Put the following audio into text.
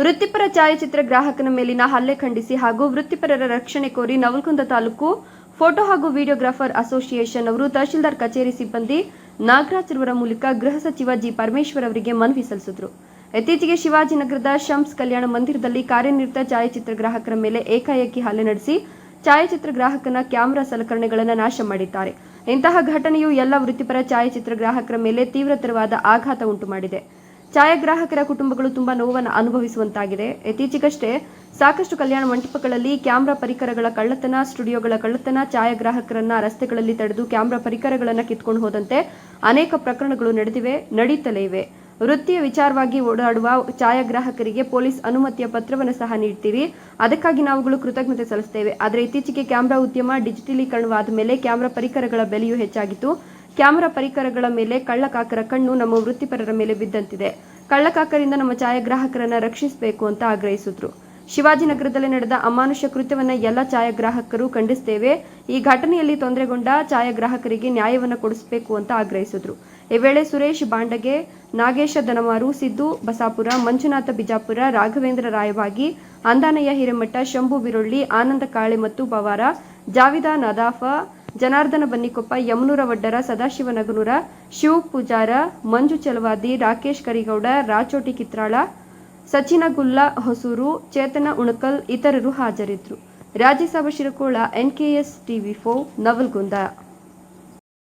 ವೃತ್ತಿಪರ ಛಾಯಾಚಿತ್ರ ಗ್ರಾಹಕನ ಮೇಲಿನ ಹಲ್ಲೆ ಖಂಡಿಸಿ ಹಾಗೂ ವೃತ್ತಿಪರರ ರಕ್ಷಣೆ ಕೋರಿ ನವಲ್ಕುಂದ ತಾಲೂಕು ಫೋಟೋ ಹಾಗೂ ವಿಡಿಯೋಗ್ರಾಫರ್ ಅಸೋಸಿಯೇಷನ್ ಅವರು ತಹಶೀಲ್ದಾರ್ ಕಚೇರಿ ಸಿಬ್ಬಂದಿ ನಾಗರಾಜ್ ರವರ ಮೂಲಕ ಗೃಹ ಸಚಿವ ಜಿ ಪರಮೇಶ್ವರ್ ಅವರಿಗೆ ಮನವಿ ಸಲ್ಲಿಸಿದರು. ಇತ್ತೀಚೆಗೆ ಶಿವಾಜಿನಗರದ ಶಮ್ಸ್ ಕಲ್ಯಾಣ ಮಂದಿರದಲ್ಲಿ ಕಾರ್ಯನಿರತ ಛಾಯಾಚಿತ್ರ ಗ್ರಾಹಕರ ಮೇಲೆ ಏಕಾಏಕಿ ಹಲ್ಲೆ ನಡೆಸಿ ಛಾಯಾಚಿತ್ರ ಗ್ರಾಹಕನ ಕ್ಯಾಮೆರಾ ಸಲಕರಣೆಗಳನ್ನು ನಾಶ ಮಾಡಿದ್ದಾರೆ. ಇಂತಹ ಘಟನೆಯು ಎಲ್ಲ ವೃತ್ತಿಪರ ಛಾಯಾಚಿತ್ರ ಗ್ರಾಹಕರ ಮೇಲೆ ತೀವ್ರತರವಾದ ಆಘಾತ ಉಂಟು ಮಾಡಿದೆ ಛಾಯಾಗ್ರಾಹಕರ ಕುಟುಂಬಗಳು ತುಂಬಾ ನೋವನ್ನು ಅನುಭವಿಸುವಂತಾಗಿದೆ. ಇತ್ತೀಚೆಗಷ್ಟೇ ಸಾಕಷ್ಟು ಕಲ್ಯಾಣ ಮಂಟಪಗಳಲ್ಲಿ ಕ್ಯಾಮೆರಾ ಪರಿಕರಗಳ ಕಳ್ಳತನ, ಸ್ಟುಡಿಯೋಗಳ ಕಳ್ಳತನ, ಛಾಯಾಗ್ರಾಹಕರನ್ನ ರಸ್ತೆಗಳಲ್ಲಿ ತಡೆದು ಕ್ಯಾಮೆರಾ ಪರಿಕರಗಳನ್ನ ಕಿತ್ಕೊಂಡು ಹೋದಂತೆ ಅನೇಕ ಪ್ರಕರಣಗಳು ನಡೆದಿವೆ, ನಡೀತಲೇ ಇವೆ. ವೃತ್ತಿಯ ವಿಚಾರವಾಗಿ ಓಡಾಡುವ ಛಾಯಾಗ್ರಾಹಕರಿಗೆ ಪೊಲೀಸ್ ಅನುಮತಿಯ ಪತ್ರವನ್ನು ಸಹ ನೀಡ್ತೀವಿ ಅದಕ್ಕಾಗಿ ನಾವುಗಳು ಕೃತಜ್ಞತೆ ಸಲ್ಲಿಸ್ತೇವೆ. ಆದರೆ ಇತ್ತೀಚೆಗೆ ಕ್ಯಾಮೆರಾ ಉದ್ಯಮ ಡಿಜಿಟಲೀಕರಣವಾದ ಮೇಲೆ ಕ್ಯಾಮೆರಾ ಪರಿಕರಗಳ ಬೆಲೆಯೂ ಹೆಚ್ಚಾಗಿತ್ತು. ಕ್ಯಾಮೆರಾ ಪರಿಕರಗಳ ಮೇಲೆ ಕಳ್ಳಕಾಕರ ಕಣ್ಣು ನಮ್ಮ ವೃತ್ತಿಪರರ ಮೇಲೆ ಬಿದ್ದಂತಿದೆ. ಕಳ್ಳಕಾಕರಿಂದ ನಮ್ಮ ಛಾಯಾಗ್ರಾಹಕರನ್ನ ರಕ್ಷಿಸಬೇಕು ಅಂತ ಆಗ್ರಹಿಸಿದ್ರು. ಶಿವಾಜಿನಗರದಲ್ಲಿ ನಡೆದ ಅಮಾನುಷ ಕೃತ್ಯವನ್ನ ಎಲ್ಲ ಛಾಯಾಗ್ರಾಹಕರು ಖಂಡಿಸ್ತೇವೆ ಈ ಘಟನೆಯಲ್ಲಿ ತೊಂದರೆಗೊಂಡ ಛಾಯಾಗ್ರಾಹಕರಿಗೆ ನ್ಯಾಯವನ್ನ ಕೊಡಿಸಬೇಕು ಅಂತ ಆಗ್ರಹಿಸಿದ್ರು. ಈ ವೇಳೆ ಸುರೇಶ್ ಬಾಂಡಗೆ ನಾಗೇಶ ದನಮಾರು ಸಿದ್ದು ಬಸಾಪುರ, ಮಂಜುನಾಥ ಬಿಜಾಪುರ, ರಾಘವೇಂದ್ರ ರಾಯವಾಗಿ ಅಂದಾನಯ್ಯ ಹಿರೇಮಠ, ಶಂಭು ಬಿರೊಳ್ಳಿ, ಆನಂದ ಕಾಳೆ ಮತ್ತು ಪವಾರ, ಜಾವಿದಾ ನದಾಫ ಜನಾರ್ದನ ಬನ್ನಿಕೊಪ್ಪ, ಯಮನೂರ ವಡ್ಡರ ಸದಾಶಿವ ನಗನೂರ ಶಿವ ಪೂಜಾರ ಮಂಜು ಚಲವಾದಿ, ರಾಕೇಶ್ ಕರಿಗೌಡ, ರಾಚೋಟಿ ಕಿತ್ರಾಳ ಸಚಿನ ಗುಲ್ಲಾ ಹೊಸೂರು, ಚೇತನ ಉಣಕಲ್ ಇತರರು ಹಾಜರಿದ್ದರು Rajya Sabha Shirakol, N K S TV ಫೋ ನವಲ್ಗುಂದ